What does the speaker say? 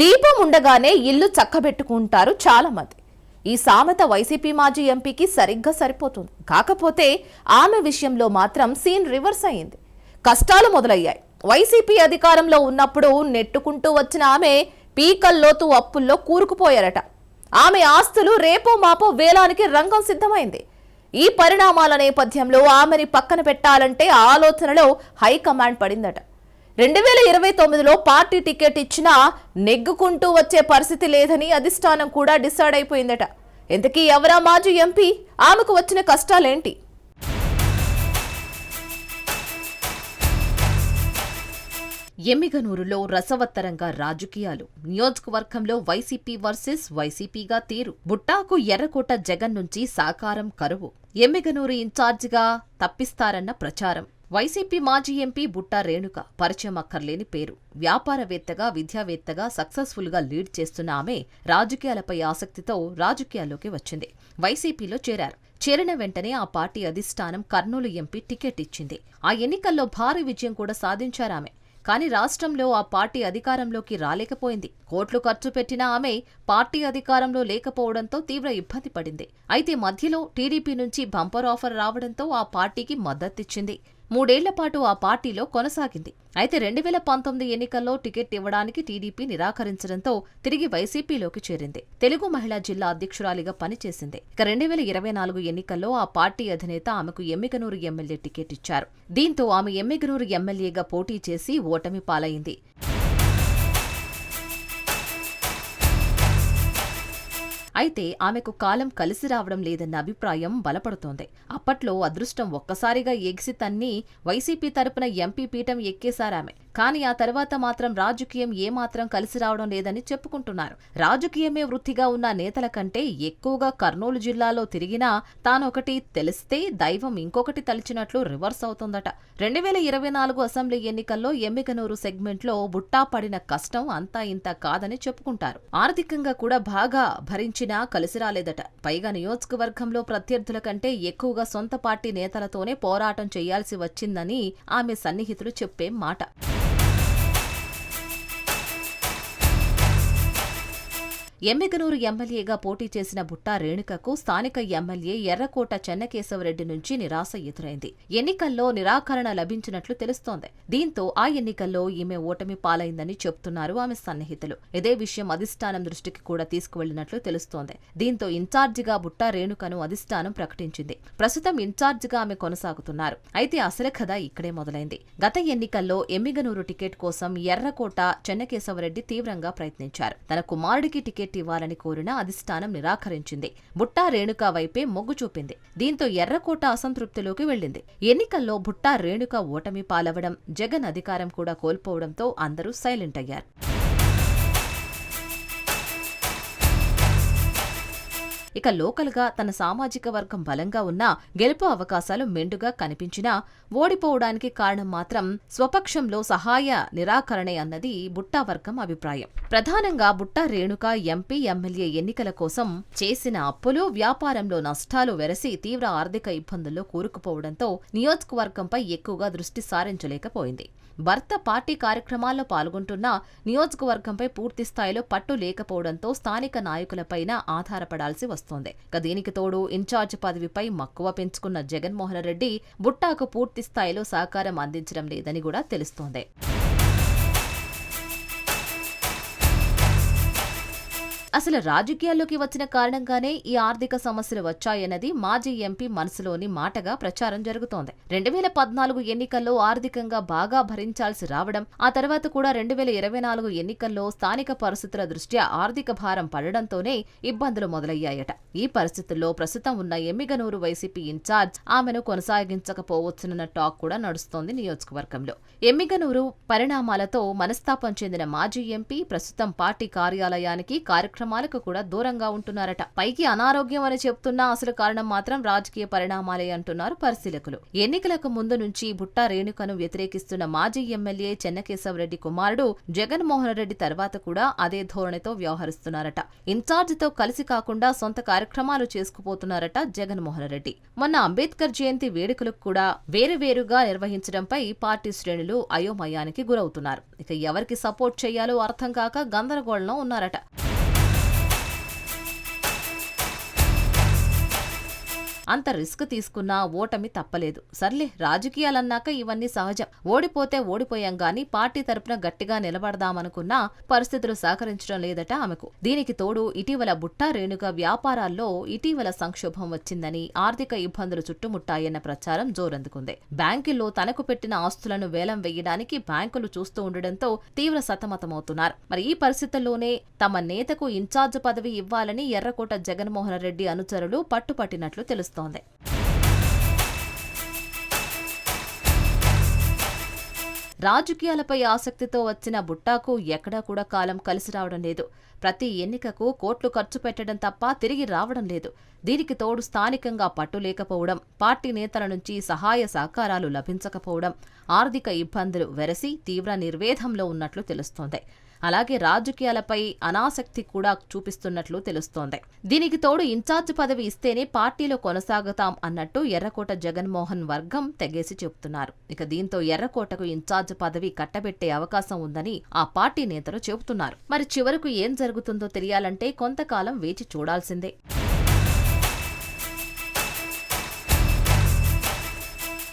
దీపం ఉండగానే ఇల్లు చక్కబెట్టుకుంటారు చాలా మంది ఈ సామెత వైసీపీ మాజీ ఎంపీకి సరిగ్గా సరిపోతుంది. కాకపోతే ఆమె విషయంలో మాత్రం సీన్ రివర్స్ అయింది కష్టాలు మొదలయ్యాయి. వైసీపీ అధికారంలో ఉన్నప్పుడు నెట్టుకుంటూ వచ్చిన ఆమె పీకల్లోతు అప్పుల్లో కూరుకుపోయారట. ఆమె ఆస్తులు రేపో మాపో వేలానికి రంగం సిద్ధమైంది. ఈ పరిణామాల నేపథ్యంలో ఆమెని పక్కన పెట్టాలంటే ఆలోచనలో హైకమాండ్ పడిందట. రెండు వేల ఇరవై తొమ్మిదిలో పార్టీ టికెట్ ఇచ్చినా నెగ్గుకుంటూ వచ్చే పరిస్థితి లేదని అధిష్టానం కూడా డిసైడ్ అయిపోయిందట. ఇంతకీ ఎవరా మాజీ ఎంపీ? ఆమెకు వచ్చిన కష్టాలేంటి? ఎమ్మిగనూరులో రసవత్తరంగా రాజకీయాలు. నియోజకవర్గంలో వైసీపీ వర్సెస్ వైసీపీగా తీరు. బుట్టాకు ఎర్రకోట జగన్ నుంచి సాకారం కరువు. ఎమ్మిగనూరు ఇన్ఛార్జిగా తప్పిస్తారన్న ప్రచారం. వైసీపీ మాజీ ఎంపీ బుట్టా రేణుక పరిచయం అక్కర్లేని పేరు. వ్యాపారవేత్తగా విద్యావేత్తగా సక్సెస్ఫుల్గా లీడ్ చేస్తున్న ఆమె రాజకీయాలపై ఆసక్తితో రాజకీయాల్లోకి వచ్చింది. వైసీపీలో చేరారు. చేరిన వెంటనే ఆ పార్టీ అధిష్టానం కర్నూలు ఎంపీ టికెట్ ఇచ్చింది. ఆ ఎన్నికల్లో భారీ విజయం కూడా సాధించారామె కానీ రాష్ట్రంలో ఆ పార్టీ అధికారంలోకి రాలేకపోయింది. కోట్లు ఖర్చు పెట్టిన ఆమె పార్టీ అధికారంలో లేకపోవడంతో తీవ్ర ఇబ్బంది పడింది. అయితే మధ్యలో టీడీపీ నుంచి బంపర్ ఆఫర్ రావడంతో ఆ పార్టీకి మద్దతిచ్చింది. మూడేళ్ళ పాటు ఆ పార్టీలో కొనసాగింది. అయితే రెండు వేల పంతొమ్మిది ఎన్నికల్లో టికెట్ ఇవ్వడానికి టీడీపీ నిరాకరించడంతో తిరిగి వైసీపీలోకి చేరింది. తెలుగు మహిళా జిల్లా అధ్యక్షురాలిగా పనిచేసింది. ఇక రెండు వేల ఇరవై నాలుగు ఎన్నికల్లో ఆ పార్టీ అధినేత ఆమెకు ఎమ్మిగనూరు ఎమ్మెల్యే టికెట్ ఇచ్చారు. దీంతో ఆమె ఎమ్మిగనూరు ఎమ్మెల్యేగా పోటీ చేసి ఓటమి పాలైంది. అయితే ఆమెకు కాలం కలిసి రావడం లేదన్న అభిప్రాయం బలపడుతోంది. అప్పట్లో అదృష్టం ఒక్కసారిగా ఎగిసి తన్ని వైసీపీ తరపున ఎంపీ పీఠం ఎక్కేశారామె కానీ ఆ తర్వాత మాత్రం రాజకీయం ఏమాత్రం కలిసి రావడం లేదని చెప్పుకుంటున్నారు. రాజకీయమే వృత్తిగా ఉన్న నేతల కంటే ఎక్కువగా కర్నూలు జిల్లాలో తిరిగినా తానొకటి తెలిస్తే దైవం ఇంకొకటి తలిచినట్లు రివర్స్ అవుతుందట. రెండు వేల ఇరవై నాలుగు అసెంబ్లీ ఎన్నికల్లో ఎమ్మికనూరు సెగ్మెంట్లో బుట్టా పడిన కష్టం అంతా ఇంత కాదని చెప్పుకుంటారు. ఆర్థికంగా కూడా బాగా భరించిన కలిసి రాలేదట. పైగా నియోజకవర్గంలో ప్రత్యర్థుల కంటే ఎక్కువగా సొంత పార్టీ నేతలతోనే పోరాటం చేయాల్సి వచ్చిందని ఆమె సన్నిహితులు చెప్పే మాట. ఎమ్మిగనూరు ఎమ్మెల్యేగా పోటీ చేసిన బుట్టా రేణుకకు స్థానిక ఎమ్మెల్యే ఎర్రకోట చెన్నకేశవరెడ్డి నుంచి నిరాశ ఎదురైంది. ఎన్నికల్లో నిరాకరణ లభించినట్లు తెలుస్తోంది. దీంతో ఆ ఎన్నికల్లో ఈమె ఓటమి పాలైందని చెప్తున్నారు ఆమె సన్నిహితులు. ఇదే విషయం అధిష్టానం దృష్టికి కూడా తీసుకువెళ్ళినట్లు తెలుస్తోంది. దీంతో ఇన్ఛార్జిగా బుట్టా రేణుకను అధిష్టానం ప్రకటించింది. ప్రస్తుతం ఇన్ఛార్జిగా ఆమె కొనసాగుతున్నారు. అయితే అసలు కథ ఇక్కడే మొదలైంది. గత ఎన్నికల్లో ఎమ్మిగనూరు టికెట్ కోసం ఎర్రకోట చెన్నకేశవరెడ్డి తీవ్రంగా ప్రయత్నించారు. తన కుమారుడికి టికెట్ ఇవ్వాలని కోరిన అధిష్టానం నిరాకరించింది. బుట్టా రేణుక వైపే మొగ్గు చూపింది. దీంతో ఎర్రకోట అసంతృప్తిలోకి వెళ్ళింది ఎన్నికల్లో బుట్టా రేణుక ఓటమి పాలవడం జగన్ అధికారం కూడా కోల్పోవడంతో అందరూ సైలెంట్ అయ్యారు. ఇక లోకల్గా తన సామాజిక వర్గం బలంగా ఉన్నా గెలుపు అవకాశాలు మెండుగా కనిపించినా ఓడిపోవడానికి కారణం మాత్రం స్వపక్షంలో సహాయ నిరాకరణే అన్నది బుట్టా వర్గం అభిప్రాయం. ప్రధానంగా బుట్టా రేణుక ఎంపీ ఎమ్మెల్యే ఎన్నికల కోసం చేసిన అప్పులు వ్యాపారంలో నష్టాలు వెరసి తీవ్ర ఆర్థిక ఇబ్బందుల్లో కూరుకుపోవడంతో నియోజకవర్గంపై ఎక్కువగా దృష్టి సారించలేకపోయింది. భర్త పార్టీ కార్యక్రమాల్లో పాల్గొంటున్న నియోజకవర్గంపై పూర్తి స్థాయిలో పట్టు లేకపోవడంతో స్థానిక నాయకులపైన ఆధారపడాల్సి వస్తోంది. ఇక దీనికి తోడు ఇన్ఛార్జ్ పదవిపై మక్కువ పెంచుకున్న జగన్మోహన్ రెడ్డి బుట్టాకు పూర్తి స్థాయిలో సహకారం అందించడం లేదని కూడా తెలుస్తోంది. అసలు రాజకీయాల్లోకి వచ్చిన కారణంగానే ఈ ఆర్థిక సమస్యలు వచ్చాయన్నది మాజీ ఎంపీ మనసులోని మాటగా ప్రచారం జరుగుతోంది. రెండు వేల పద్నాలుగు ఎన్నికల్లో ఆర్థికంగా బాగా భరించాల్సి రావడం ఆ తర్వాత కూడా రెండు వేల ఇరవై నాలుగు ఎన్నికల్లో స్థానిక పరిస్థితుల దృష్ట్యా ఆర్థిక భారం పడడంతోనే ఇబ్బందులు మొదలయ్యాయట. ఈ పరిస్థితుల్లో ప్రస్తుతం ఉన్న ఎమ్మిగనూరు వైసీపీ ఇన్ఛార్జ్ ఆమెను కొనసాగించకపోవచ్చునన్న టాక్ కూడా నడుస్తోంది నియోజకవర్గంలో. ఎమ్మిగనూరు పరిణామాలతో మనస్తాపం చెందిన మాజీ ఎంపీ ప్రస్తుతం పార్టీ కార్యాలయానికి కార్యక్రమం కార్యక్రమాలకు కూడా దూరంగా ఉంటున్నారట. పైకి అనారోగ్యం అని చెప్తున్నా అసలు కారణం మాత్రం రాజకీయ పరిణామాలే అంటున్నారు పరిశీలకులు. ఎన్నికలకు ముందు నుంచి బుట్టా రేణుకను వ్యతిరేకిస్తున్న మాజీ ఎమ్మెల్యే చెన్నకేశవరెడ్డి కుమారుడు జగన్మోహన్ రెడ్డి తర్వాత కూడా అదే ధోరణితో వ్యవహరిస్తున్నారట. ఇన్ఛార్జితో కలిసి కాకుండా సొంత కార్యక్రమాలు చేసుకుపోతున్నారట జగన్మోహన్ రెడ్డి. మొన్న అంబేద్కర్ జయంతి వేడుకలకు కూడా వేరువేరుగా నిర్వహించడంపై పార్టీ శ్రేణులు అయోమయానికి గురవుతున్నారు. ఇక ఎవరికి సపోర్ట్ చేయాలో అర్థం కాక గందరగోళంలో ఉన్నారట. అంత రిస్క్ తీసుకున్నా ఓటమి తప్పలేదు. సర్లే రాజకీయాలన్నాక ఇవన్నీ సహజం. ఓడిపోతే ఓడిపోయాం గాని పార్టీ తరపున గట్టిగా నిలబడదామనుకున్నా పరిస్థితులు సహకరించడం లేదట ఆమెకు. దీనికి తోడు ఇటీవల బుట్టా రేణుక వ్యాపారాల్లో ఇటీవల సంక్షోభం వచ్చిందని ఆర్థిక ఇబ్బందులు చుట్టుముట్టాయన్న ప్రచారం జోరందుకుంది. బ్యాంకుల్లో తనకు పెట్టిన ఆస్తులను వేలం వేయడానికి బ్యాంకులు చూస్తూ ఉండడంతో తీవ్ర సతమతమవుతున్నారు. మరి ఈ పరిస్థితుల్లోనే తమ నేతకు ఇన్ఛార్జ్ పదవి ఇవ్వాలని ఎర్రకోట జగన్మోహన్ రెడ్డి అనుచరులు పట్టుపట్టినట్లు తెలుస్తుంది. రాజకీయాలపై ఆసక్తితో వచ్చిన బుట్టాకు ఎక్కడా కూడా కాలం కలిసి రావడం లేదు. ప్రతి ఎన్నికకు కోట్లు ఖర్చు పెట్టడం తప్ప తిరిగి రావడం లేదు. దీనికి తోడు స్థానికంగా పట్టు లేకపోవడం పార్టీ నేతల నుంచి సహాయ సహకారాలు లభించకపోవడం ఆర్థిక ఇబ్బందులు వెరసి తీవ్ర నిర్వేదంలో ఉన్నట్లు తెలుస్తోంది. అలాగే రాజకీయాలపై అనాసక్తి కూడా చూపిస్తున్నట్లు తెలుస్తోంది. దీనికి తోడు ఇన్ఛార్జ్ పదవి ఇస్తేనే పార్టీలో కొనసాగుతాం అన్నట్టు ఎర్రకోట జగన్మోహన్ వర్గం తెగేసి చెబుతున్నారు. ఇక దీంతో ఎర్రకోటకు ఇన్ఛార్జ్ పదవి కట్టబెట్టే అవకాశం ఉందని ఆ పార్టీ నేతలు చెబుతున్నారు. మరి చివరకు ఏం జరుగుతుందో తెలియాలంటే కొంతకాలం వేచి చూడాల్సిందే.